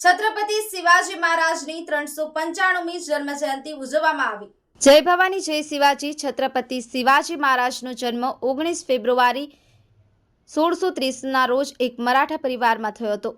છત્રપતિ શિવાજી મહારાજની ત્રણસો પંચાણુમી જન્મ જયંતિ ઉજવવામાં આવી. જય ભવાની જય શિવાજી. છત્રપતિ શિવાજી મહારાજનો જન્મ ઓગણીસ ફેબ્રુઆરી સોળસો ત્રીસના રોજ એક મરાઠા પરિવારમાં થયો હતો.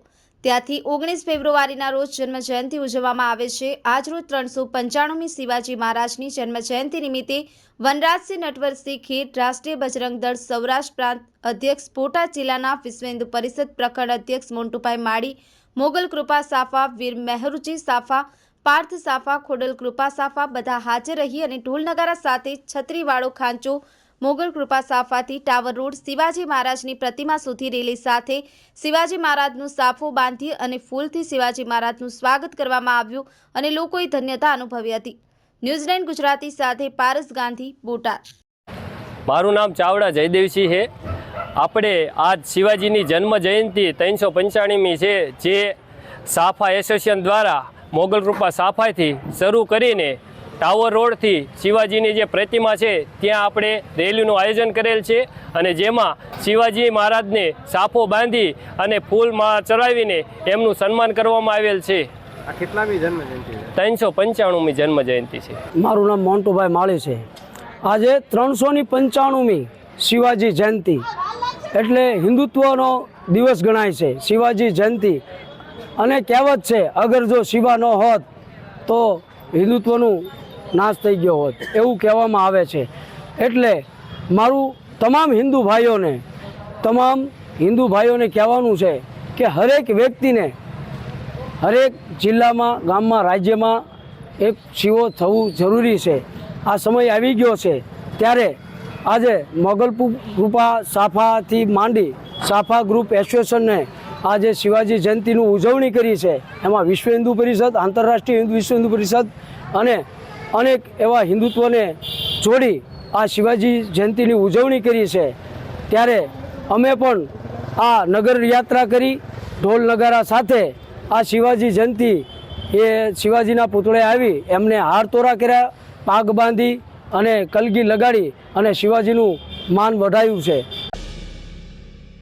ત્યાંથી ઓગણીસ ફેબ્રુઆરીના રોજ જન્મ જયંતિ ઉજવવામાં આવે છે. આજરોજ ત્રણસો પંચાણુંમી શિવાજી મહારાજની જન્મ જયંતિ નિમિત્તે વનરાજસિંહ નટવરસિંહ ખીર રાષ્ટ્રીય બજરંગ દળ સૌરાષ્ટ્ર પ્રાંત અધ્યક્ષ બોટાદ જિલ્લાના વિશ્વેન્દુ પરિષદ પ્રખંડ અધ્યક્ષ મોન્ટુભાઈ માળી, મોગલ કૃપા સાફા વીર મહેરુજી સાફા, પાર્થ સાફા, ખોડલ કૃપા સાફા બધા હાજર રહી અને ઢોલ નગારા સાથે છત્રીવાળો ખાંચો મોગલ કૃપા સાફાથી ટાવર રોડ શિવાજી મહારાજની પ્રતિમા સુધી રેલી સાથે શિવાજી મહારાજનું સાફો બાંધી અને ફૂલથી શિવાજી મહારાજનું સ્વાગત કરવામાં આવ્યું અને લોકોએ ધન્યતા અનુભવી હતી. ન્યૂઝીલેન્ડ ગુજરાતી સાથે પારસ ગાંધી, બોટાદ. મારું નામ ચાવડા જયદેવસિંહ છે. આપણે આજ શિવાજીની જન્મ જયંતિ ત્રણસો પંચાણીમી છે, જે સાફા એસોસિએશન દ્વારા મોગલ કૃપા સાફાથી શરૂ કરીને ટાવર રોડથી શિવાજીની જે પ્રતિમા છે ત્યાં આપણે રેલીનું આયોજન કરેલ છે અને જેમાં શિવાજી મહારાજને સાફો બાંધી અને ફૂલમાં ચડાવીને એમનું સન્માન કરવામાં આવેલ છે. આ કેટલામી જન્મ જયંતિ ત્રણસો પંચાણુંમી જન્મ જયંતિ છે. મારું નામ મોન્ટુભાઈ માળી છે. આજે ત્રણસોની પંચાણુંમી શિવાજી જયંતિ. એટલે હિન્દુત્વનો દિવસ ગણાય છે શિવાજી જયંતિ. અને કહેવત છે અગર જો શિવા ન હોત તો હિન્દુત્વનું નાશ થઈ ગયો હોત, એવું કહેવામાં આવે છે. એટલે મારું તમામ હિન્દુ ભાઈઓને, તમામ હિન્દુ ભાઈઓને કહેવાનું છે કે હરેક વ્યક્તિને હરેક જિલ્લામાં, ગામમાં, રાજ્યમાં એક શિવો થવું જરૂરી છે. આ સમય આવી ગયો છે. ત્યારે આજે મોગલપુર કૃપા સાફાથી માંડી સાફા ગ્રુપ એસોસિએશનને આજે શિવાજી જયંતિનું ઉજવણી કરી છે. એમાં વિશ્વ હિન્દુ પરિષદ, આંતરરાષ્ટ્રીય હિન્દુ વિશ્વ હિન્દુ પરિષદ અને અનેક એવા હિન્દુત્વને જોડી આ શિવાજી જયંતિની ઉજવણી કરી છે. ત્યારે અમે પણ આ નગર યાત્રા કરી ઢોલ નગારા સાથે આ શિવાજી જયંતિ એ શિવાજીના પુતળે આવી એમને હાર તોરા કર્યા, પાગ બાંધી અને કલગી લગાડી અને શિવાજીનું માન વઢાયું છે.